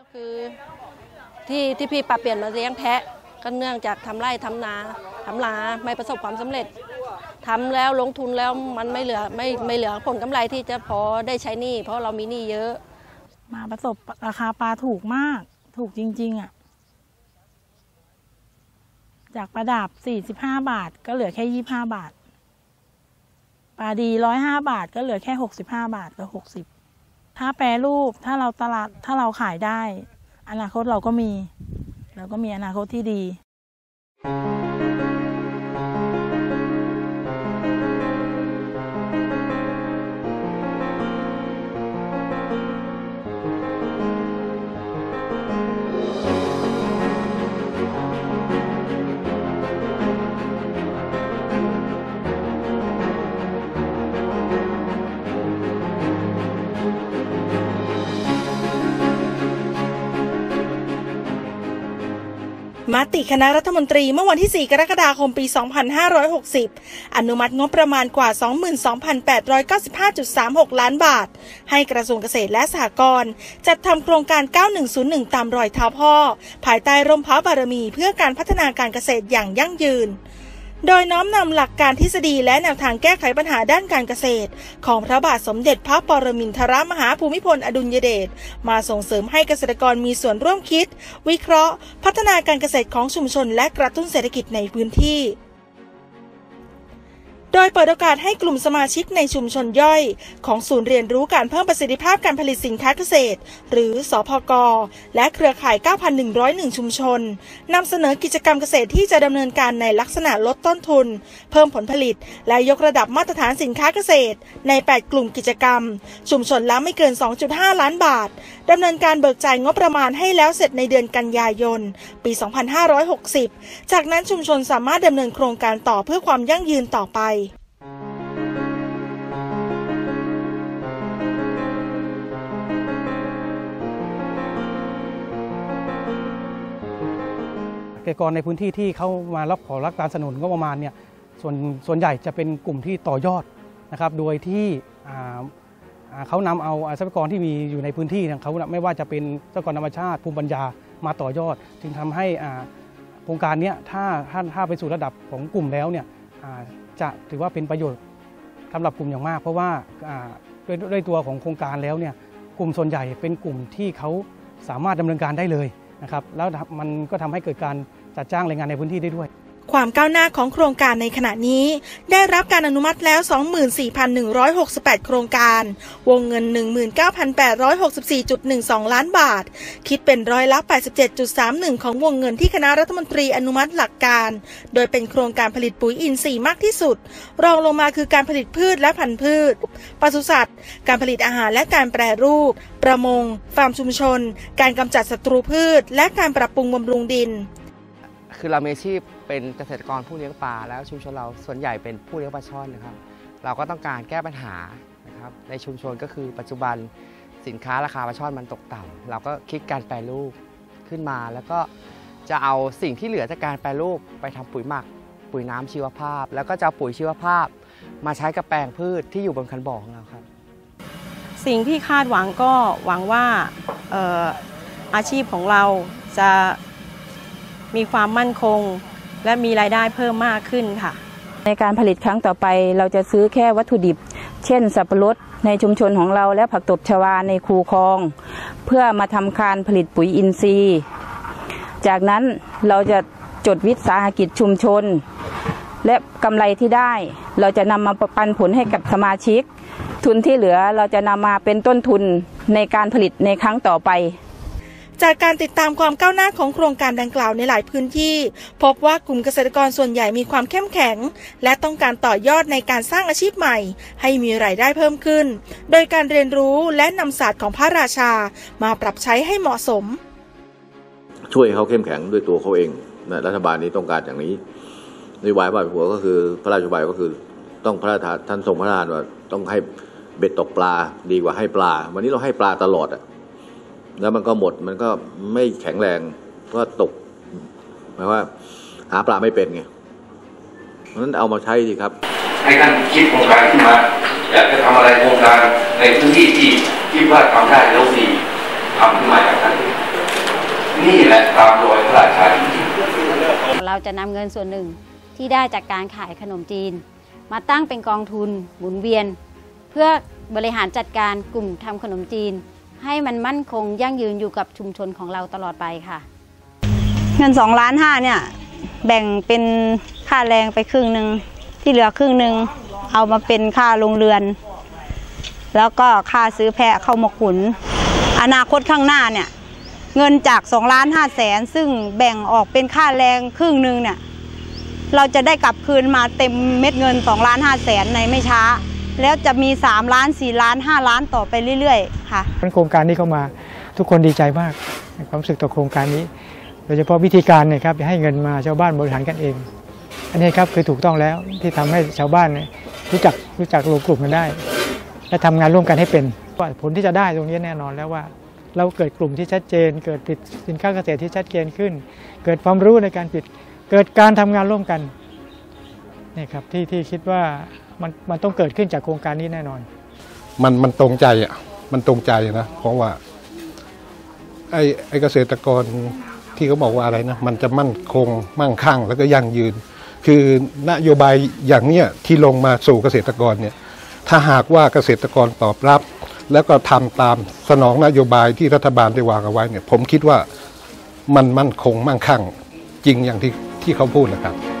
ก็คือที่ที่พี่ปรับเปลี่ยนมาเลี้ยงแพะก็เนื่องจากทำไร่ทำนาทำนาไม่ประสบความสำเร็จทำแล้วลงทุนแล้วมันไม่เหลือไม่ไม่เหลือผลกำไรที่จะพอได้ใช้หนี้เพราะเรามีหนี้เยอะ มาประสบราคาปลาถูกมาก ถูกจริง ๆอะจากประดับ45 บาท ก็เหลือแค่ 25 บาทปลาดี 105 บาท ก็เหลือแค่ 65 บาทกับ60 ถ้าแปรรูปถ้าเราตลาดถ้าเราขายได้ อนาคตเราก็มี เราก็มีอนาคตที่ดี มติคณะรัฐมนตรีเมื่อวันที่ 4 กรกฎาคม ปี 2560 อนุมัติงบประมาณกว่า 22,895.36 ล้านบาท ให้กระทรวงเกษตรและสหกรณ์จัดทำโครงการ 9101 ตามรอยเท้าพ่อ ภายใต้ร่มพระบารมีเพื่อการพัฒนาการเกษตรอย่างยั่งยืน โดยน้อมนำหลักการทฤษฎีและแนวทางแก้ไขปัญหาด้านการเกษตร ของพระบาทสมเด็จพระปรมินทรมหาภูมิพลอดุลยเดชมาส่งเสริมให้เกษตรกรมีส่วนร่วมคิด วิเคราะห์ พัฒนาการเกษตรของชุมชนและกระตุ้นเศรษฐกิจในพื้นที่ โดยเปิดโอกาสให้กลุ่มสมาชิกในชุมชนย่อย ของศูนย์เรียนรู้การเพิ่มประสิทธิภาพการผลิตสินค้าเกษตร หรือสอพกและเครือข่าย 9,101 ชุมชนนำเสนอกิจกรรมเกษตรที่จะดำเนินการในลักษณะลดต้นทุน เพิ่มผลผลิต และยกระดับมาตรฐานสินค้าเกษตร ใน 8 กลุ่มกิจกรรม ชุมชนละไม่เกิน 2.5 ล้านบาทดำเนินการเบิกจ่ายงบประมาณให้แล้วเสร็จในเดือนกันยายน ปี 2560 จากนั้นชุมชนสามารถดำเนินโครงการต่อเพื่อความยั่งยืนต่อไป กษตรกรในพื้นที่ที่เขามารับขอรับการสนับสนุนก็ประมาณเนี่ยส่วนส่วนใหญ่จะเป็นกลุ่มที่ต่อยอดนะครับ โดยที่เขานำเอาทรัพยากรที่มีอยู่ในพื้นที่เนี่ยเขาไม่ว่าจะเป็นทรัพยากรธรรมชาติภูมิปัญญามาต่อยอด จึงทำให้โครงการนี้ถ้าถ้าถ้าไปสู่ระดับของกลุ่มแล้วเนี่ยจะถือว่าเป็นประโยชน์สำหรับกลุ่มอย่างมาก เพราะว่าด้วยด้วยตัวของโครงการแล้วเนี่ยกลุ่มส่วนใหญ่เป็นกลุ่มที่เขาสามารถดำเนินการได้เลย นะครับแล้วมันก็ทำให้เกิดการจัดจ้างแรงงานในพื้นที่ได้ด้วย ความก้าวหน้าของโครงการในขณะนี้ ได้รับการอนุมัติแล้ว 24,168 โครงการ วงเงิน 19,864.12 ล้านบาท คิดเป็นร้อยละ 87.31 ของวงเงินที่คณะรัฐมนตรีอนุมัติหลักการ โดยเป็นโครงการผลิตปุ๋ยอินทรีย์มากที่สุด รองลงมาคือการผลิตพืชและพันธุ์พืช ปศุสัตว์ การผลิตอาหารและการแปรรูป ประมง ฟาร์มชุมชน การกำจัดศัตรูพืช และการปรับปรุงบำรุงดิน คือเรามีอาชีพ เป็นเกษตรกรผู้เลี้ยงปลาแล้วชุมชนเราส่วนใหญ่เป็นผู้เลี้ยงปลาช่อนนะครับ เราก็ต้องการแก้ปัญหานะครับในชุมชนก็คือปัจจุบันสินค้าราคาปลาช่อนมันตกต่ำเราก็คิดการแปรรูปขึ้นมา แล้วก็จะเอาสิ่งที่เหลือจากการแปรรูปไปทำปุ๋ยหมัก ปุ๋ยน้ำชีวภาพ แล้วก็จะปุ๋ยชีวภาพ มาใช้กับแปลงพืชที่อยู่บนคันบ่อของเราครับ สิ่งที่คาดหวังก็หวังว่าอาชีพของเราจะมีความมั่นคง และมีรายได้เพิ่มมากขึ้นค่ะ ในการผลิตครั้งต่อไปเราจะซื้อแค่วัตถุดิบ เช่น สับปะรดในชุมชนของเราและผักตบชวาในคูคลอง เพื่อมาทำการผลิตปุ๋ยอินทรีย์ จากนั้นเราจะจดวิสาหกิจชุมชน และกำไรที่ได้ เราจะนำมาปันผลให้กับสมาชิก ทุนที่เหลือเราจะนำมาเป็นต้นทุนในการผลิตในครั้งต่อไป จากการติดตามความก้าวหน้าของโครงการดังกล่าวในหลายพื้นที่ พบว่ากลุ่มเกษตรกรส่วนใหญ่มีความเข้มแข็ง และต้องการต่อยอดในการสร้างอาชีพใหม่ ให้มีรายได้เพิ่มขึ้น โดยการเรียนรู้และนำศาสตร์ของพระราชา มาปรับใช้ให้เหมาะสม ช่วยเขาเข้มแข็งด้วยตัวเขาเองนะรัฐบาลนี้ต้องการอย่างนี้นโยบายบ้านหัวก็คือพระราชบัญก็คือต้องพระราชทานท่านทรงพระราชว่าต้องให้เบ็ดตกปลาดีกว่าให้ปลา วันนี้เราให้ปลาตลอดอะ แล้วมันก็หมดมันก็ไม่แข็งแรงก็ตกหมายว่า หาปลาไม่เป็นไงเพราะฉะนั้นเอามาใช้ดีครับ ให้ท่านคิดโครงการขึ้นมา อยากจะทำอะไรโครงการในพื้นที่ที่คิดว่าทำได้แล้วดีทำขึ้นมาจากท่านนี่แหละตามรอยพระราชาจริงๆเราจะนำเงินส่วนหนึ่งที่ได้จากการขายขนมจีน มาตั้งเป็นกองทุนหมุนเวียน เพื่อบริหารจัดการกลุ่มทำขนมจีน ให้มันมั่นคงยั่งยืนอยู่กับชุมชนของเราตลอดไปค่ะ เงิน2ล้านห้าเนี่ยแบ่งเป็นค่าแรงไปครึ่งหนึ่งที่เหลือครึ่งหนึ่งเอามาเป็นค่าโรงเรือน แล้วก็ค่าซื้อแพะเข้ามาขุน อนาคตข้างหน้าเนี่ยเงินจาก2ล้านห้าแสนซึ่งแบ่งออกเป็นค่าแรงครึ่งหนึ่งเนี่ยเราจะได้กลับคืนมาเต็มเม็ดเงิน2ล้านห้าแสนในไม่ช้า แล้วจะมี 3 ล้าน 4 ล้าน 5 ล้านต่อไปเรื่อยๆ ค่ะโครงการนี้เข้ามาทุกคนดีใจมากความรู้สึกต่อโครงการนี้ โดยเฉพาะวิธีการเนี่ยครับให้เงินมาชาวบ้านบริหารกันเอง อันนี้ครับคือถูกต้องแล้วที่ทำให้ชาวบ้านรู้จักรู้จักรวมกลุ่มกันได้ และทำงานร่วมกันให้เป็นผลที่จะได้ตรงนี้แน่นอนแล้วว่า เราเกิดกลุ่มที่ชัดเจน เกิดผลิตสินค้าเกษตรที่ชัดเจนขึ้น เกิดความรู้ในการผลิตเกิดการทำงานร่วมกันนี่ครับที่ที่คิดว่า มันมันต้องเกิดขึ้นจากโครงการนี้แน่นอน มันมันตรงใจอะมันตรงใจนะเพราะว่า ไอ้ไอ้เกษตรกรที่เขาบอกว่าอะไรนะมันจะมั่นคงมั่งคั่งแล้วก็ยั่งยืน คือนโยบายอย่างเนี้ยที่ลงมาสู่เกษตรกรเนี่ย ถ้าหากว่าเกษตรกรตอบรับ แล้วก็ทำตามสนองนโยบายที่รัฐบาลได้วางเอาไว้เนี่ย ผมคิดว่ามันมั่นคงมั่งคั่ง จริงอย่างที่ที่เขาพูดนะครับ